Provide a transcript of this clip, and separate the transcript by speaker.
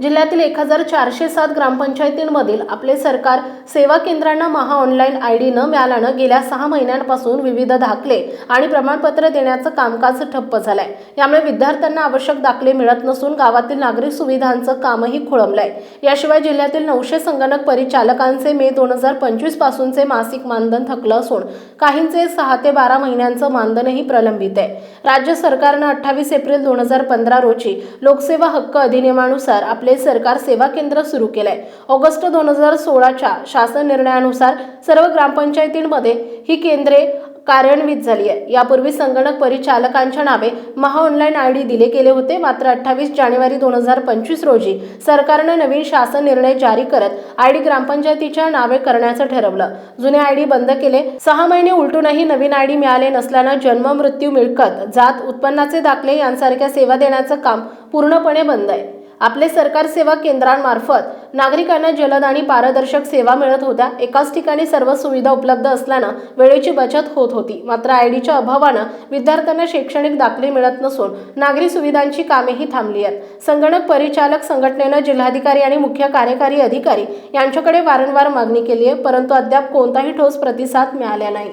Speaker 1: जिल्ह्यातील एक हजार चारशे सात ग्रामपंचायतींमधील आपले सरकार सेवा केंद्रांना महा ऑनलाईन आय डी न मिळाल्यानं गेल्या सहा महिन्यांपासून विविध दाखले आणि प्रमाणपत्र देण्याचं कामकाज ठप्प झालंय. यामुळे विद्यार्थ्यांना आवश्यक दाखले मिळत नसून गावातील नागरिक सुविधांचं कामही खोळंबलंय. याशिवाय जिल्ह्यातील नऊशे संगणक परिचालकांचे मे दोन हजार पंचवीस पासूनचे मासिक मानधन थकलं असून काहींचे सहा ते बारा महिन्यांचं मानधनही प्रलंबित आहे. राज्य सरकारनं अठ्ठावीस एप्रिल दोन हजार पंधरा रोजी लोकसेवा हक्क अधिनियमानुसार आपले आपले सरकार सेवा केंद्र सुरू केलंय. ऑगस्ट दोन हजार सोळाच्या शासन निर्णयानुसार सर्व ग्रामपंचायतींमध्ये ही केंद्रे कार्यान्वित झाली आहे यापूर्वी संगणक परिचालकांच्या नावे महाऑनलाईन आय डी दिले गेले होते. मात्र अठ्ठावीस जानेवारी दोन हजार पंचवीस रोजी सरकारनं नवीन शासन निर्णय जारी करत आय डी ग्रामपंचायतीच्या नावे करण्याचं ठरवलं. जुने आय डी बंद केले. सहा महिने उलटूनही नवीन आय डी मिळाले नसल्यानं जन्म मृत्यू मिळकत जात उत्पन्नाचे दाखले यांसारख्या सेवा देण्याचं काम पूर्णपणे बंद आहे. आपले सरकार सेवा केंद्रांमार्फत नागरिकांना जलद आणि पारदर्शक सेवा मिळत होत्या. एकाच ठिकाणी सर्व सुविधा उपलब्ध असल्यानं वेळेची बचत होत होती. मात्र आय डीच्या अभावानं विद्यार्थ्यांना शैक्षणिक दाखले मिळत नसून नागरी सुविधांची कामेही थांबली आहेत. संगणक परिचालक संघटनेनं जिल्हाधिकारी आणि मुख्य कार्यकारी अधिकारी यांच्याकडे वारंवार मागणी केली आहे परंतु अद्याप कोणताही ठोस प्रतिसाद मिळाला नाही.